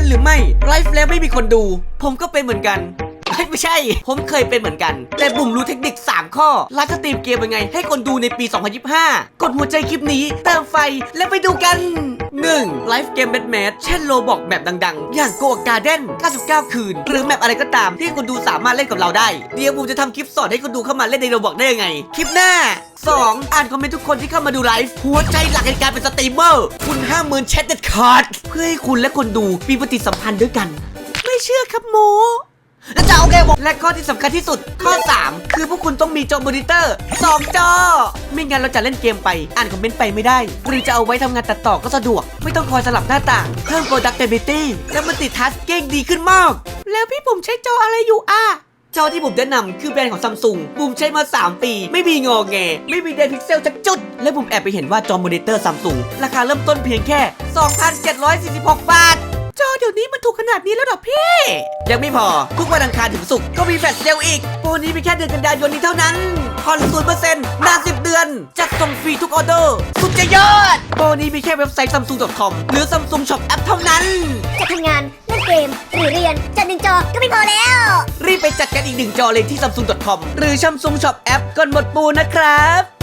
เป็นหรือไม่ไลฟ์แล้วไม่มีคนดู ผมก็เป็นเหมือนกัน ยไม่ใช่ ผมเคยเป็นเหมือนกัน แต่บุ๋มรู้เทคนิค 3 ข้อไลฟ์สตรีมเกมยังไง ให้คนดูในปี 2025 กดหัวใจคลิปนี้ เติมไฟและไปดูกัน 1. ไลฟ์เกมแมทแมทเช่นโลบอกแบบดังๆ อย่างโกการ์เด้น99 คืน หรือแมปอะไรก็ตามที่คนดูสามารถเล่นกับเราได้ เดี๋ยวบุ๋มจะทำคลิปสอนให้คนดูเข้ามาเล่นในโลบอกได้ยังไง คลิปหน้า 2. อ่านคอมเมนต์ทุกคนที่เข้ามาดูไลฟ์หัวใจหลักในการเป็นสตรีมเมอร์ คุณห้ามเมินแชทเด็ดขาดเพื่อให้คุณและคนดูมีปฏิสัมพันธ์ด้วยกัน ไม่เชื่อครับโม แล้วจะเอาไงวะและข้อที่สำคัญที่สุด ข้อ 3 คือพวกคุณต้องมีจอมอนิเตอร์ 2 จอ ไม่งั้นเราจะเล่นเกมไป อ่านคอมเมนต์ไปไม่ได้ หรือจะเอาไว้ทำงานตัดต่อก็สะดวก ไม่ต้องคอยสลับหน้าต่าง เพิ่ม productivity และมันติดทัสเก้งดีขึ้นมาก แล้วพี่ผมใช้จออะไรอยู่อะจอที่ผมแนะนำคือแบรนด์ของซัมซุงบุมใช้มา 3 ปี ไม่มีงอแง ไม่มีเดนพิกเซลจักจุด และบุมแอบไปเห็นว่าจอมอนิเตอร์ซัมซุงราคาเริ่มต้นเพียงแค่ 2,746 บาทจอ เดี๋ยวนี้มันถูกขนาดนี้แล้วเหรอพี่ ยังไม่พอทุกวันอังคารถึงศุกร์ก็มีแฟลชเซลอีก โปรนี้มีแค่เดือนกันยายนนี้เท่านั้นผ่อนศูนย์เปอร์เซ็นต์นานสิบเดือน จัดส่งฟรีทุกออเดอร์ สุดจะยอด โปรนี้มีแค่เว็บไซต์ samsung.com หรือ samsung shop app เท่านั้น จะทำงานเล่นเกมหรือเรียนจัดหนึ่งจอก็ไม่พอแล้ว รีบไปจัดกันอีกหนึ่งจอเลยที่ samsung.com หรือ samsung shop app ก่อนหมดปูนะครับ